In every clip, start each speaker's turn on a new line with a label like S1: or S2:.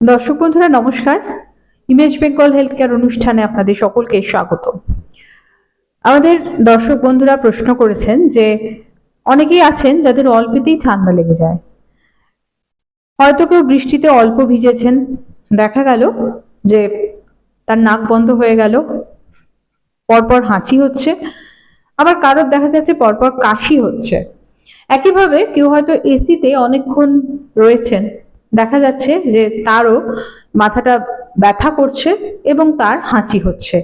S1: দর্শক বন্ধুরা, নমস্কার। ইমেজ বেঙ্গল হেলথ কেয়ার অনুষ্ঠানে আপনাদের সকলকে স্বাগত। আমাদের দর্শক বন্ধুরা প্রশ্ন করেছেন যে, অনেকেই আছেন যাদের অল্পেতেই ঠান্ডা লেগে যায়। হয়তো কেউ বৃষ্টিতে অল্প ভিজেছেন। দেখা গেল যে তার নাক বন্ধ হয়ে গেল, পরপর হাঁচি হচ্ছে, আবার কারোর দেখা যাচ্ছে পরপর কাশি হচ্ছে। একইভাবে কেউ হয়তো এসিতে অনেকক্ষণ রয়েছেন দেখা যাচ্ছে যে তারও মাথাটা ব্যথা করছে এবং তার হাঁচি হচ্ছে।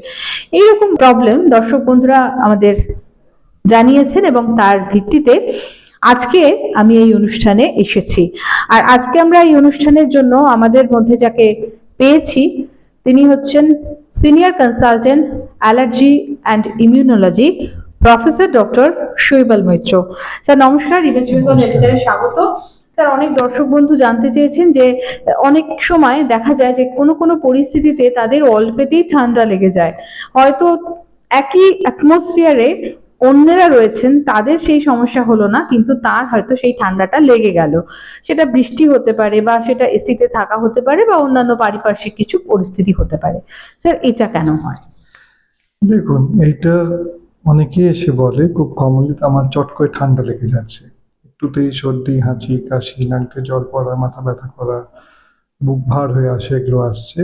S1: এইরকম প্রবলেম দর্শক বন্ধুরা আমাদের জানিয়েছেন এবং তার ভিত্তিতে আজকে আমি এই অনুষ্ঠানে এসেছি। আর আজকে আমরা এই অনুষ্ঠানের জন্য আমাদের মধ্যে যাকে পেয়েছি তিনি হচ্ছেন senior consultant allergy and immunology professor doctor Shaibal Maitra. Sir নমস্কার ইমেজ স্বাগত। স্যার, অনেক দর্শক বন্ধু জানতে চেয়েছেন যে, অনেক সময় দেখা যায় যে কোনো কোনো পরিস্থিতিতে তাদের অল্পেতেই ঠান্ডা লেগে যায়। হয়তো একই অ্যাটমসফিয়ারে অন্যেরা রয়েছেন, তাদের সেই সমস্যা হলো না, কিন্তু তার হয়তো সেই ঠান্ডাটা লেগে গেল। সেটা বৃষ্টি হতে পারে বা সেটা এসিতে থাকা হতে পারে বা অন্যান্য পারিপার্শ্বিক কিছু পরিস্থিতি হতে পারে। স্যার, এটা কেন হয়?
S2: দেখুন, এইটা অনেকেই এসে বলে, খুব কমনলি আমার চট করে ঠান্ডা লেগে যাচ্ছে। একটুতেই সর্দি, হাঁচি, কাশি নাক দিয়ে জল পড়া, মাথা ব্যথা করা, বুক ভার হয়ে আসে, এগুলো আসছে।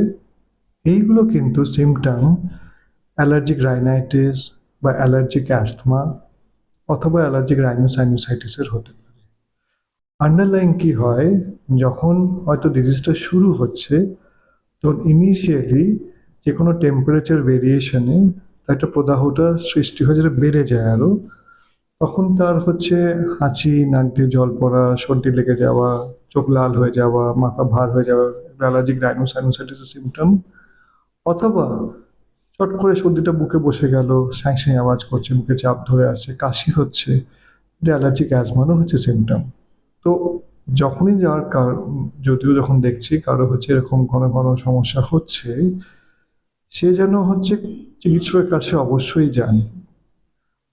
S2: এইগুলো কিন্তু সিমটাম অ্যালার্জিক রাইনাইটিস বা অ্যালার্জিক অ্যাস্থমা অথবা অ্যালার্জিক রাইনোসাইনোসাইটিসের হতে পারে। আন্ডারলাইন কি হয়? যখন হয়তো ডিজিজটা শুরু হচ্ছে, তখন ইনিশিয়ালি যে কোনো টেম্পারেচার ভেরিয়েশনে একটা প্রদাহটা সৃষ্টি হয়ে যেটা বেড়ে যায় আরও তখন তার হচ্ছে হাঁচি, নাক দিয়ে জল পড়া, সর্দি লেগে যাওয়া, চোখ লাল হয়ে যাওয়া, মাথা ভার হয়ে যাওয়া অ্যালার্জিক রাইনোসাইনোসাইটিসের সিমটম অথবা চট করে সর্দিটা বুকে বসে গেল স্যাঁ স্যাঁ আওয়াজ করছে, মুখে চাপ ধরে আছে কাশি হচ্ছে, এটা অ্যালার্জিক অ্যাজমারও হচ্ছে সিমটম তো যখনই যাওয়ার কার, যদিও যখন দেখছি কারও হচ্ছে এরকম ঘন ঘন সমস্যা হচ্ছে, সে যেন হচ্ছে চিকিৎসকের কাছে অবশ্যই যান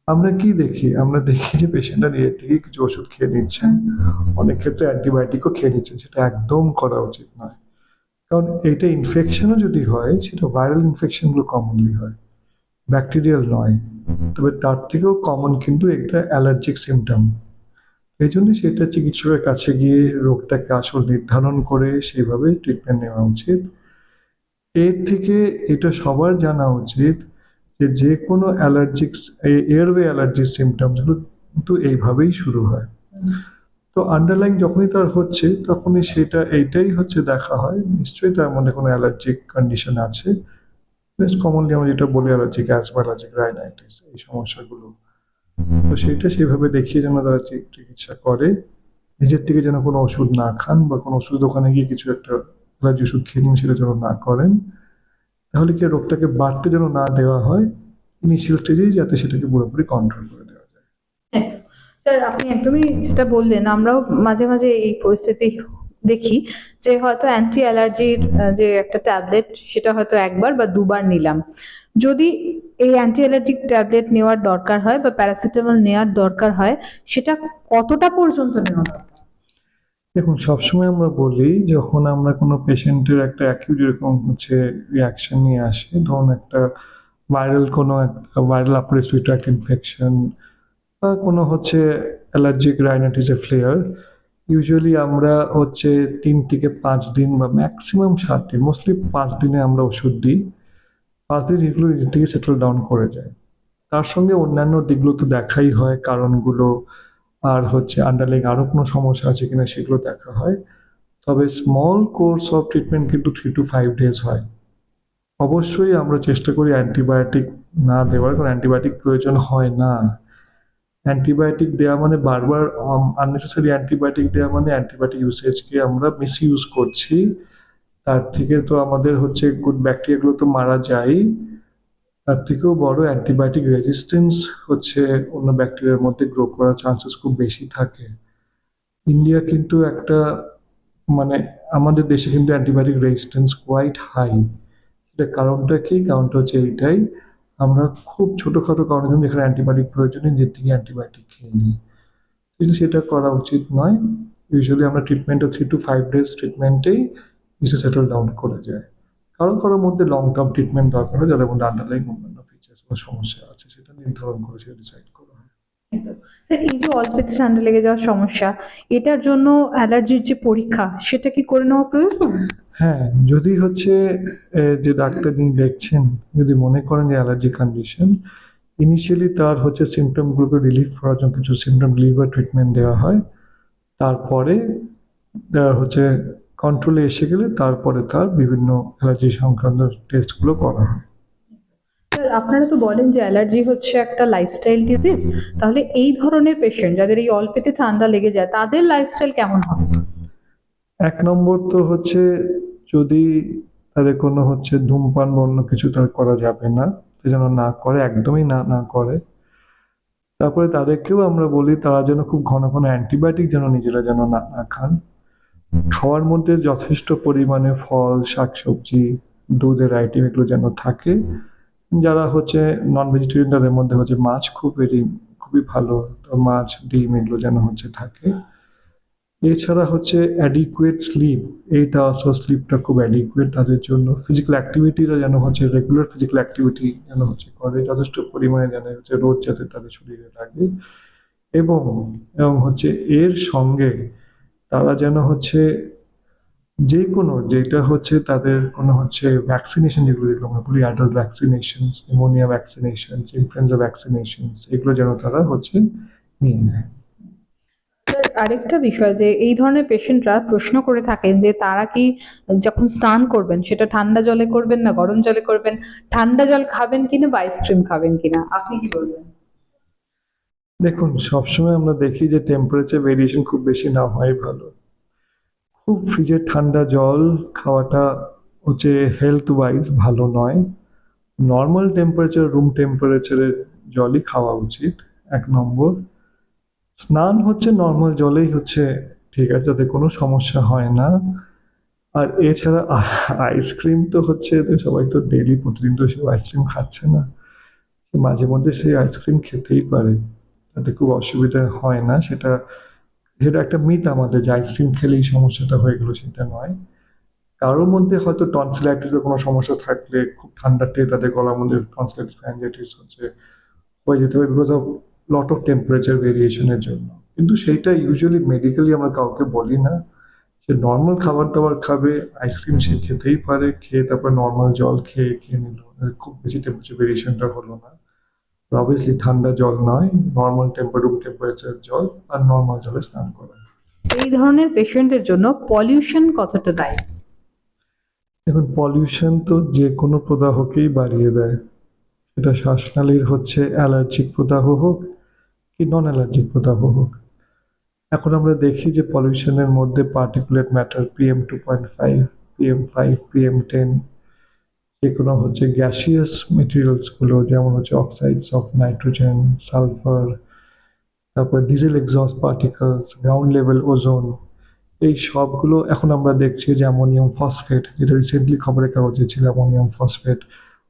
S2: আমরা কি দেখি? আমরা দেখি যে পেশেন্টরা নিজের থেকে কিছু ওষুধ খেয়ে নিচ্ছেন। অনেক ক্ষেত্রে অ্যান্টিবায়োটিকও খেয়ে নিচ্ছেন। সেটা একদম করা উচিত নয়। কারণ এইটা ইনফেকশনও যদি হয়, সেটা ভাইরাল ইনফেকশনগুলো কমনলি হয়। ব্যাকটেরিয়াল নয়। তবে তার থেকেও কমন কিন্তু একটা অ্যালার্জিক সিমটম এই জন্য সেটা চিকিৎসকের কাছে গিয়ে রোগটাকে আসল নির্ধারণ করে সেইভাবে ট্রিটমেন্ট নেওয়া উচিত। এর থেকে এটা সবার জানা উচিত যে যে কোনো অ্যালার্জিক এয়ারওয়ে অ্যালার্জির সিমটমসগুলো কিন্তু এইভাবেই শুরু হয়। তো আন্ডারলাইন যখনই তার হচ্ছে, তখনই সেটা এইটাই হচ্ছে দেখা হয়। নিশ্চয়ই তার মধ্যে কোনো অ্যালার্জিক কন্ডিশন আছে। বেশ কমনলি আমরা যেটা বলি অ্যালার্জিক অ্যাজমা অ্যালার্জিক রাইনাইটিস এই সমস্যাগুলো। তো সেটা সেভাবে দেখিয়ে যেন তারা চিকিৎসা করে। নিজের থেকে যেন কোনো ওষুধ না খান বা কোনো ওষুধ দোকানে গিয়ে কিছু একটা অ্যালার্জি ওষুধ খেয়ে নিন সেটা যেন না করেন। তাহলে কি রোগটাকে বাড়তে যেন না দেওয়া হয় ইনিশিয়াল স্টেজেই যাতে সেটাকে পুরোপুরি কন্ট্রোল করে দেওয়া যায়।
S1: স্যার আপনি একদমই যেটা বললেন, আমরাও মাঝে মাঝে এই পরিস্থিতি দেখি যে হয়তো অ্যান্টি অ্যালার্জির যে একটা ট্যাবলেট সেটা হয়তো একবার বা দুবার নিলাম। যদি এই অ্যান্টি অ্যালার্জিক ট্যাবলেট নেওয়ার দরকার হয় বা প্যারাসিটামল নেওয়ার দরকার হয়, সেটা কতটা পর্যন্ত নেওয়া দরকার?
S2: দেখুন, সবসময় আমরা বলি, যখন আমরা কোনো পেশেন্টের একটা অ্যাকিউট এরকম হচ্ছে রিয়াকশন নিয়ে আসে, ধরুন একটা ভাইরাল কোনো একটা ভাইরাল আপার রেসপিরেটরি ইনফেকশন বা কোনো হচ্ছে অ্যালার্জিক রাইনাইটিসের ফ্লেয়ার ইউজুয়ালি আমরা হচ্ছে তিন থেকে পাঁচ দিন বা ম্যাক্সিমাম সাত দিন মোস্টলি পাঁচ দিনে আমরা ওষুধ দিই, পাঁচ দিন এগুলো থেকে সেটেল ডাউন করে যায়। তার সঙ্গে অন্যান্য দিকগুলো তো দেখাই হয়, কারণগুলো আর হচ্ছে আন্ডারলাইং আরও কোনো সমস্যা আছে কিনা সেগুলো দেখা হয়। তবে স্মল কোর্স অফ ট্রিটমেন্ট কিন্তু থ্রি টু ফাইভ ডেজ হয়। অবশ্যই আমরা চেষ্টা করি অ্যান্টিবায়োটিক না দেওয়ার, কারণ অ্যান্টিবায়োটিক প্রয়োজন হয় না। অ্যান্টিবায়োটিক দেওয়া মানে বারবার আননেসেসারি অ্যান্টিবায়োটিক দেওয়া মানে অ্যান্টিবায়োটিক ইউসেজকে আমরা মিস ইউজ করছি। তার থেকে তো আমাদের হচ্ছে গুড ব্যাকটেরিয়াগুলো তো মারা যায়। তার থেকেও বড় অ্যান্টিবায়োটিক রেজিস্ট্যান্স হচ্ছে অন্য ব্যাকটেরিয়ার মধ্যে গ্রো করার চান্সেস খুব বেশি থাকে। ইন্ডিয়া কিন্তু একটা মানে আমাদের দেশে কিন্তু অ্যান্টিবায়োটিক রেজিস্ট্যান্স কোয়াইট হাই এটা কারণটা কি? কারণটা হচ্ছে এইটাই, আমরা খুব ছোটোখাটো কারণের জন্য যেখানে অ্যান্টিবায়োটিক প্রয়োজন নিজের থেকে অ্যান্টিবায়োটিক খেয়ে নিই। কিন্তু সেটা করা উচিত নয়। ইউজুয়ালি আমরা ট্রিটমেন্টটা থ্রি টু ফাইভ ডেজ ট্রিটমেন্টেই সেটেল ডাউন করে যায়। কারও কারোর মধ্যে লং টার্ম ট্রিটমেন্ট দরকার হয় যাদের মধ্যে আন্ডারলাইন অন্যান্য ফিচার্স বা সমস্যা আছে সেটা নির্ধারণ করে সেটা ডিসাইড করা হয়।
S1: স্যার এই যে অল্পেতে ঠান্ডা লেগে যাওয়ার সমস্যা এটার জন্য অ্যালার্জির যে পরীক্ষা সেটা কি করে নেওয়া প্রয়োজন?
S2: হ্যাঁ যদি হচ্ছে যে ডাক্তার যিনি দেখছেন যদি মনে করেন যে অ্যালার্জি কন্ডিশন ইনিশিয়ালি তার হচ্ছে সিমটমগুলোকে রিলিফ করার জন্য কিছু সিমটম রিলিভার ট্রিটমেন্ট দেওয়া হয় তারপরে তার হচ্ছে কন্ট্রোলে এসে গেলে তারপরে তার বিভিন্ন অ্যালার্জি সংক্রান্ত টেস্টগুলো করা হয়।
S1: স্যার আপনারা তো বলেন যে অ্যালার্জি হচ্ছে একটা লাইফস্টাইল ডিজিজ তাহলে এই ধরনের পেশেন্ট যাদের এই অল্পেতে ঠান্ডা লেগে যায় তাদের লাইফস্টাইল কেমন হবে?
S2: এক নম্বর তো হচ্ছে যদি তাদের কোনো হচ্ছে ধূমপান বা অন্য কিছু তার করা যাবে না সে যেন না করে একদমই না না করে। তারপরে তাদেরকেও আমরা বলি তারা যেন খুব ঘন ঘন অ্যান্টিবায়োটিক যেন নিজেরা যেন না না খান। খাওয়ার মধ্যে যথেষ্ট পরিমাণে ফল, শাকসবজি, দুধের আইটেম এগুলো যেন থাকে। যারা হচ্ছে নন ভেজিটেরিয়ান তাদের মধ্যে হচ্ছে মাছ খুব এরই খুবই ভালো। তো মাছ, ডিম এগুলো যেন হচ্ছে থাকে। এছাড়া হচ্ছে অ্যাডিকুয়েট স্লিপ এইটা আসো স্লিপটা খুব অ্যাডিকুয়েট তাদের জন্য। ফিজিক্যাল অ্যাক্টিভিটিরা যেন হচ্ছে রেগুলার ফিজিক্যাল অ্যাক্টিভিটি যেন হচ্ছে করে, যথেষ্ট পরিমাণে যেন হচ্ছে রোদ যাতে তাদের শরীরে লাগে। এবং এবং হচ্ছে এর সঙ্গে তারা যেন হচ্ছে যে কোনো, যেটা হচ্ছে তাদের কোনো হচ্ছে ভ্যাকসিনেশন যেগুলো যেগুলো আমরা বলি adult vaccination pneumonia vaccination influenza vaccination এগুলো যেন তারা হচ্ছে নিয়ে নেয়।
S1: আরেকটা বিষয় যে এই ধরনের পেশেন্টরা প্রশ্ন করে থাকেন যে তারা কি যখন স্নান করবেন সেটা ঠান্ডা জলে করবেন না গরম জলে করবেন? ঠান্ডা জল খাবেন কিনা বা আইসক্রিম খাবেন কিনা? আপনি কি বলবেন?
S2: দেখুন, সবসময় আমরা দেখি যে টেম্পারেচার ভেরিয়েশন খুব বেশি না হয় ভালো। খুব ফ্রিজের ঠান্ডা জল খাওয়াটা হচ্ছে হেলথ ওয়াইজ ভালো নয়। নর্মাল টেম্পারেচার রুম টেম্পারেচারের জলই খাওয়া উচিত, এক নম্বর। স্নান হচ্ছে নর্মাল জলেই হচ্ছে, ঠিক আছে, তাতে কোনো সমস্যা হয় না। আর এছাড়া আইসক্রিম তো হচ্ছে সবাই তো ডেলি প্রতিদিন তো সে আইসক্রিম খাচ্ছে না। মাঝে মধ্যে সেই আইসক্রিম খেতেই পারে। তাতে খুব অসুবিধা হয় না। সেটা যেটা একটা মিথ আমাদের যে আইসক্রিম খেলেই সমস্যাটা হয়ে গেলো সেটা নয়। কারোর মধ্যে হয়তো টনসিলাইটিস বা কোনো সমস্যা থাকলে খুব ঠান্ডাতে তাদের গলার মধ্যে টনসিলাইটিস ফ্যানজাইটিস হচ্ছে, হয়ে যেতে পারে because of lot of temperature ভেরিয়েশনের জন্য। কিন্তু সেইটা ইউজুয়ালি মেডিকেলি আমরা কাউকে বলি না। সে নর্মাল খাবার দাবার খাবে আইসক্রিম সে খেতেই পারে, খেয়ে তারপর নর্মাল জল খেয়ে খেয়ে নিল। খুব বেশি টেম্পারেচার ভেরিয়েশনটা হলো না। অবভিয়াসলি ঠান্ডা জল নয় নর্মাল টেম্পার রুম টেম্পারেচার জল আর নর্মাল জলে স্নান করা।
S1: এই ধরনের পেশেন্টের জন্য পলিউশন কতটা দায়ী?
S2: দেখুন পলিউশন তো যে কোনো প্রদাহকেই বাড়িয়ে দেয়। সেটা শ্বাসনালীর হচ্ছে অ্যালার্জিক প্রদাহ হোক কি নন অ্যালার্জিক প্রদাহ হোক। এখন আমরা দেখি যে পলিউশনের মধ্যে particulate matter PM two point five PM five PM ten যে কোনো হচ্ছে গ্যাসিয়াস মেটেরিয়ালসগুলো যেমন হচ্ছে অক্সাইডস অফ নাইট্রোজেন সালফার তারপর diesel exhaust particles ground level ozone এই সবগুলো এখন আমরা দেখছি যে অ্যামোনিয়াম ফসফেট যেটা রিসেন্টলি খবরের কাগজে ছিল অ্যামোনিয়াম ফসফেট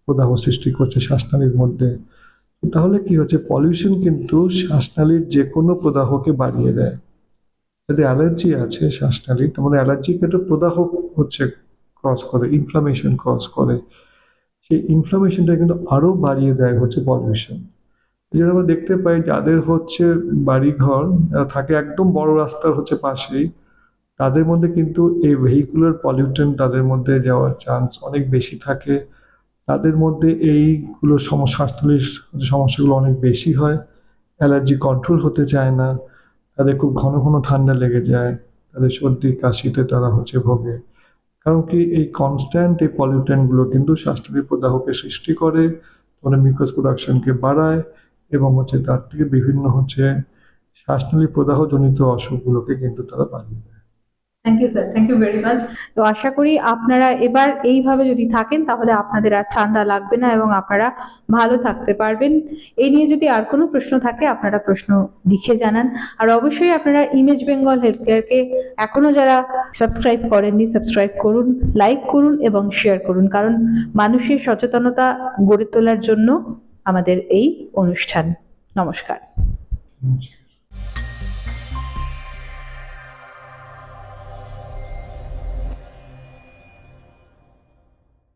S2: প্রদাহ সৃষ্টি করছে শ্বাসনালীর মধ্যে। তাহলে কি হচ্ছে? পলিউশন কিন্তু শ্বাসনালীর যে কোনো প্রদাহকে বাড়িয়ে দেয়। যদি অ্যালার্জি আছে শ্বাসনালীর, তার মানে অ্যালার্জিকে একটা প্রদাহ হচ্ছে ক্রস করে ইনফ্লামেশন ক্রস করে। সেই ইনফ্লামেশনটা কিন্তু আরও বাড়িয়ে দেয় হচ্ছে পলিউশন জন্য আমরা দেখতে পাই যাদের হচ্ছে বাড়িঘর থাকে একদম বড় রাস্তার হচ্ছে পাশেই, তাদের মধ্যে কিন্তু এই ভেহিকুলার পলিউটেন্ট তাদের মধ্যে যাওয়ার চান্স অনেক বেশি থাকে। তাদের মধ্যে এইগুলো সমস্যা সমস্যাগুলো অনেক বেশি হয় অ্যালার্জি কন্ট্রোল হতে চায় না, তাদের খুব ঘন ঘন ঠান্ডা লেগে যায়, তাদের সর্দি, কাশিতে তারা হচ্ছে ভোগে। কারণ কি এই কনস্ট্যান্ট এই পলিউটেন্টগুলো কিন্তু শ্বাসনালীর প্রদাহকে সৃষ্টি করে মানে মিউকাস প্রোডাকশনকে বাড়ায় এবং হচ্ছে তার থেকে বিভিন্ন হচ্ছে শ্বাসনালী প্রদাহজনিত অসুখগুলোকে কিন্তু তারা বাড়িয়ে দেয়।
S1: Thank you sir thank you very much তো আশা করি আপনারা এবার এইভাবে যদি থাকেন, তাহলে আপনাদের আর ঠান্ডা লাগবে না এবং আপনারা ভালো থাকতে পারবেন। এই নিয়ে যদি আর কোনো প্রশ্ন থাকে, আপনারা প্রশ্ন লিখে জানান। আর অবশ্যই আপনারা ইমেজ বেঙ্গল হেলথ কেয়ারকে এখনও যারা সাবস্ক্রাইব করেননি সাবস্ক্রাইব করুন লাইক করুন এবং শেয়ার করুন। কারণ মানুষের সচেতনতা গড়ে তোলার জন্য আমাদের এই অনুষ্ঠান।
S2: নমস্কার।